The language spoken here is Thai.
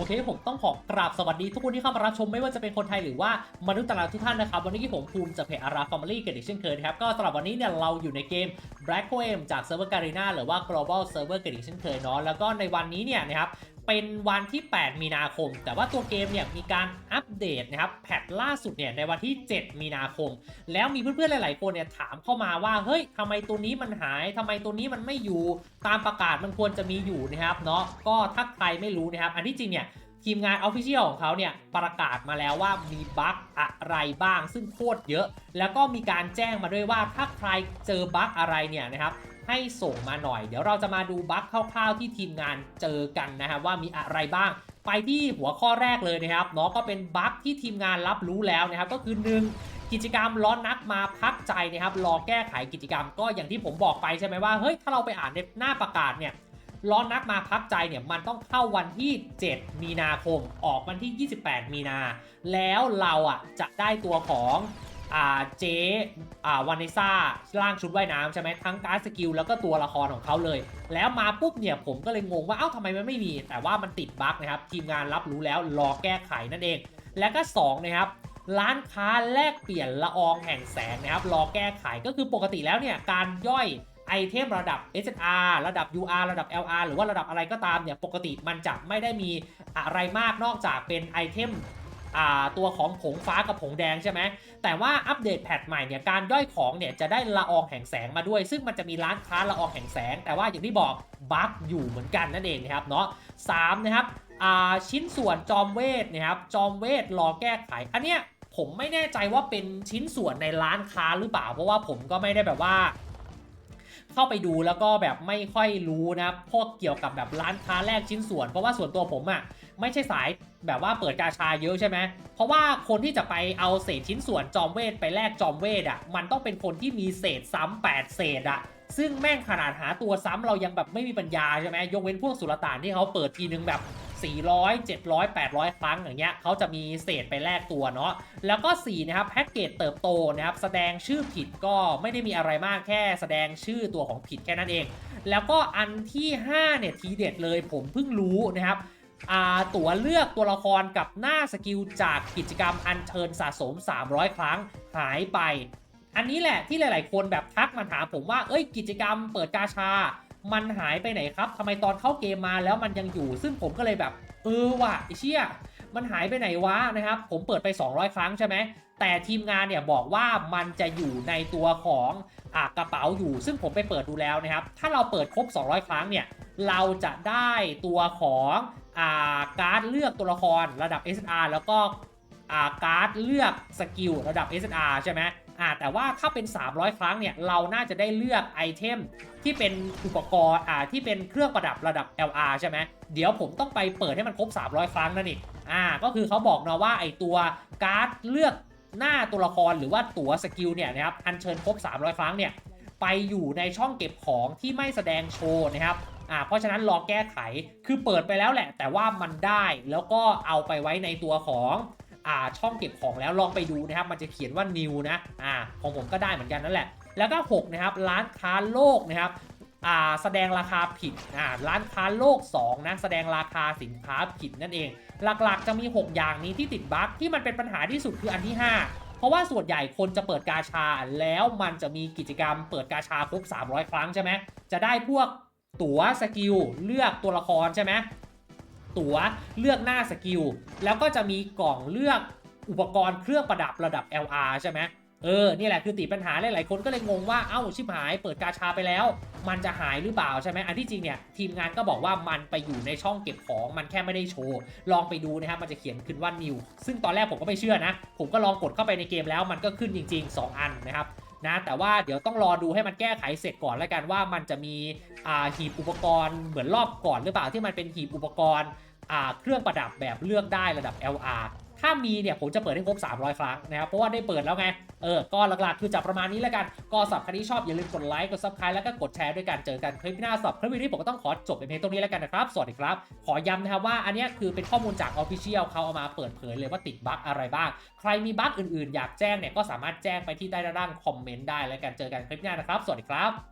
อเคผมต้องขอกราบสวัสดีทุกคนที่เข้ามารับชมไม่ว่าจะเป็นคนไทยหรือว่ามนุษย์ต่างดาวทุกท่านนะครับ วันนี้ผมภูมิจากเพจอาราฟาร์มลี่เกิดอีกเช่นเคยนะครับ ก็สำหรับวันนี้เนี่ยเราอยู่ในเกม Black o m จากเซิร์ฟเวอร์การีนาหรือว่า global server กันอีกเช่นเคยเนาะแล้วก็ในวันนี้เนี่ยนะครับ เป็นวันที่ 8 มีนาคม แต่ว่าตัวเกมเนี่ยมีการอัปเดตนะครับแพทล่าสุดเนี่ยในวันที่ 7 มีนาคม แล้วมีเพื่อนๆหลาย ๆ คนเนี่ยถามเข้ามาว่าเฮ้ยทำไมตัวนี้มันหายทำไมตัวนี้มันไม่อยู่ตามประกาศมันควรจะมีอยู่นะครับเนาะก็ถ้าใครไม่รู้นะครับ อันที่จริงเนี่ยทีมงาน Official ของเขาเนี่ยประกาศมาแล้วว่ามีบั๊กอะไรบ้างซึ่งโคตรเยอะ แล้วก็มีการแจ้งมาด้วยว่าถ้าใครเจอบั๊กอะไรเนี่ยนะครับ ให้ส่งมาหน่อย เดี๋ยวเราจะมาดูบั๊กคร่าวๆที่ทีมงานเจอกันนะครับว่ามีอะไรบ้าง ไปที่หัวข้อแรกเลยนะครับเนาะก็เป็นบั๊กที่ทีมงานรับรู้แล้วนะครับก็คือ 1 กิจกรรมร้อนนักมาพักใจนะครับรอแก้ไขกิจกรรม ก็อย่างที่ผมบอกไปใช่ไหมว่าเฮ้ยถ้าเราไปอ่านในหน้าประกาศเนี่ยร้อนนักมาพักใจเนี่ยมันต้องเข้าวันที่ 7 มีนาคมออกวันที่ 28 มีนา แล้วเราอะจะได้ตัวของ อ่าเจอ่าวานิซ่าร่างชุดว่ายน้ำใช่ไหมทั้งการสกิลแล้วก็ตัวละครของเขาเลย แล้วมาปุ๊บเนี่ยผมก็เลยงงว่าเอ้าทำไมมันไม่มี แต่ว่ามันติดบั๊กนะครับทีมงานรับรู้แล้วรอแก้ไขนั่นเอง และก็2นะครับร้านค้าแลกเปลี่ยนละอองแห่งแสงนะครับรอแก้ไขก็คือปกติแล้วเนี่ยการย่อยไอเทมระดับ S R ระดับ UR ระดับ LR หรือว่าระดับอะไรก็ตามเนี่ยปกติมันจะไม่ได้มีอะไรมากนอกจากเป็นไอเทม ตัวของผงฟ้ากับผงแดงใช่ไหมแต่ว่าอัปเดตแพทใหม่เนี่ยการย่อยของเนี่ยจะได้ละอองแห่งแสงมาด้วย ซึ่งมันจะมีร้านค้าละอองแห่งแสง แต่ว่าอย่างที่บอกบั๊กอยู่เหมือนกันนั่นเองนะครับเนาะสามนะครับชิ้นส่วนจอมเวทนะครับจอมเวทรอแก้ไข อันเนี้ยผมไม่แน่ใจว่าเป็นชิ้นส่วนในร้านค้าหรือเปล่า เพราะว่าผมก็ไม่ได้แบบว่า เข้าไปดูแล้วก็แบบไม่ค่อยรู้นะพวกเกี่ยวกับแบบร้านค้าแลกชิ้นส่วน เพราะว่าส่วนตัวผมอะ่ะไม่ใช่สายแบบว่าเปิดกาชาเยอะใช่ไหม เพราะว่าคนที่จะไปเอาเศษชิ้นส่วนจอมเวทไปแลกจอมเวทอะ่ะมันต้องเป็นคนที่มีเศษซ้ำ8เศษอะ่ะซึ่งแม่งขนาดหาตัวซ้ำเรายังแบบไม่มีปัญญาใช่ไหมยกเว้นพวกสุลต่านที่เขาเปิดทีนึงแบบ 400 700 800 ครั้งอย่างเงี้ยเขาจะมีเศษไปแลกตัวเนาะแล้วก็4นะครับแพ็กเกจเติบโตนะครับแสดงชื่อผิดก็ไม่ได้มีอะไรมากแค่แสดงชื่อตัวของผิดแค่นั้นเอง แล้วก็อันที่5เนี่ยทีเด็ดเลยผมเพิ่งรู้นะครับอ่าตั๋วเลือกตัวละครกับหน้าสกิลจากกิจกรรมอัญเชิญสะสม 300 ครั้งหายไป อันนี้แหละที่หลาย ๆ คนแบบทักมาถามผมว่า เอ้ยกิจกรรมเปิดกาชา มันหายไปไหนครับทำไมตอนเข้าเกมมาแล้วมันยังอยู่ ซึ่งผมก็เลยแบบ เออว่ะไอเชี่ยมันหายไปไหนวะนะครับ ผมเปิดไป 200 ครั้งใช่ไหม แต่ทีมงานเนี่ยบอกว่ามันจะอยู่ในตัวของอกระเป๋าอยู่ ซึ่งผมไปเปิดดูแล้วนะครับ ถ้าเราเปิดครบ 200 ครั้งเนี่ย เราจะได้ตัวของอาการ์ดเลือกตัวละครระดับ SR แล้วก็ การ์ดเลือกสกิลระดับ SR ใช่ไหมอ่าแต่ว่าถ้าเป็น 300 ครั้งเนี่ยเราน่าจะได้เลือกไอเทมที่เป็นอุปกรณ์อ่าที่เป็นเครื่องประดับระดับ LR ใช่ไหมเดี๋ยวผมต้องไปเปิดให้มันครบ 300 ครั้งนั่นนี่อ่าก็คือเขาบอกนะว่าไอตัวการ์ดเลือกหน้าตัวละครหรือว่าตัวสกิลเนี่ยนะครับอัญเชิญครบ 300 ครั้งเนี่ยไปอยู่ในช่องเก็บของที่ไม่แสดงโชว์นะครับอ่าเพราะฉะนั้นรอแก้ไขคือเปิดไปแล้วแหละ แต่ว่ามันได้แล้วก็เอาไปไว้ในตัวของ อ่าช่องเก็บของแล้วลองไปดูนะครับ มันจะเขียนว่า new นะอ่าของผมก็ได้เหมือนกันนั่นแหละ แล้วก็ 6 นะครับ ร้านค้าโลกนะครับอ่าแสดงราคาผิดอ่าร้านค้าโลก 2 นะ แสดงราคาสินค้าผิดนั่นเอง หลักๆจะมี 6 อย่างนี้ที่ติดบั๊กที่มันเป็นปัญหาที่สุดคืออันที่5เพราะว่าส่วนใหญ่คนจะเปิดกาชาแล้วมันจะมีกิจกรรมเปิดกาชาครบ 300 ครั้งใช่ไหมจะได้พวกตั๋วสกิลเลือกตัวละครใช่ไหม ตั๋วเลือกหน้าสกิล แล้วก็จะมีกล่องเลือกอุปกรณ์เครื่องประดับระดับ LR ใช่ไหมเออ นี่แหละคือติดปัญหาหลายๆคนก็เลยงงว่า เอ้า ชิบหาย เปิดกาชาไปแล้ว มันจะหายหรือเปล่าใช่ไหมอันที่จริงเนี่ย ทีมงานก็บอกว่ามันไปอยู่ในช่องเก็บของ มันแค่ไม่ได้โชว์ ลองไปดูนะครับ มันจะเขียนขึ้นว่า new ซึ่งตอนแรกผมก็ไม่เชื่อนะ ผมก็ลองกดเข้าไปในเกมแล้ว มันก็ขึ้นจริง ๆ 2 อันนะครับ นะแต่ว่าเดี๋ยวต้องรอดูให้มันแก้ไขเสร็จก่อนแล้วกันว่ามันจะมีหีบอุปกรณ์เหมือนรอบก่อนหรือเปล่าที่มันเป็นหีบอุปกรณ์เครื่องประดับแบบเลือกได้ระดับ LR ถ้ามีเนี่ยผมจะเปิดให้ครบ 300 ครั้งนะครับเพราะว่าได้เปิดแล้วไง เออก็หลักๆ คือจับประมาณนี้แล้วกัน ก็สับใคนที่ชอบอย่าลืมกดไลค์กดซับสไครต์แล้วก็กดแชร์ด้วยกันเจอกันคลิปหน้าสับคลิปนี้ผมก็ต้องขอจบเป็นเพียงตรงนี้แล้วกันนะครับ สวัสดีครับ ขอย้ำนะครับว่าอันนี้คือเป็นข้อมูลจาก Official เขาเอามาเปิดเผยเลยว่าติดบั๊กอะไรบ้าง ใครมีบั๊กอื่นๆ อยากแจ้งเนี่ยก็สามารถแจ้งไปที่ใต้ด้านล่างคอมเมนต์ได้แล้วกันเจอกันคลิปหน้านะครับ สวัสดีครับ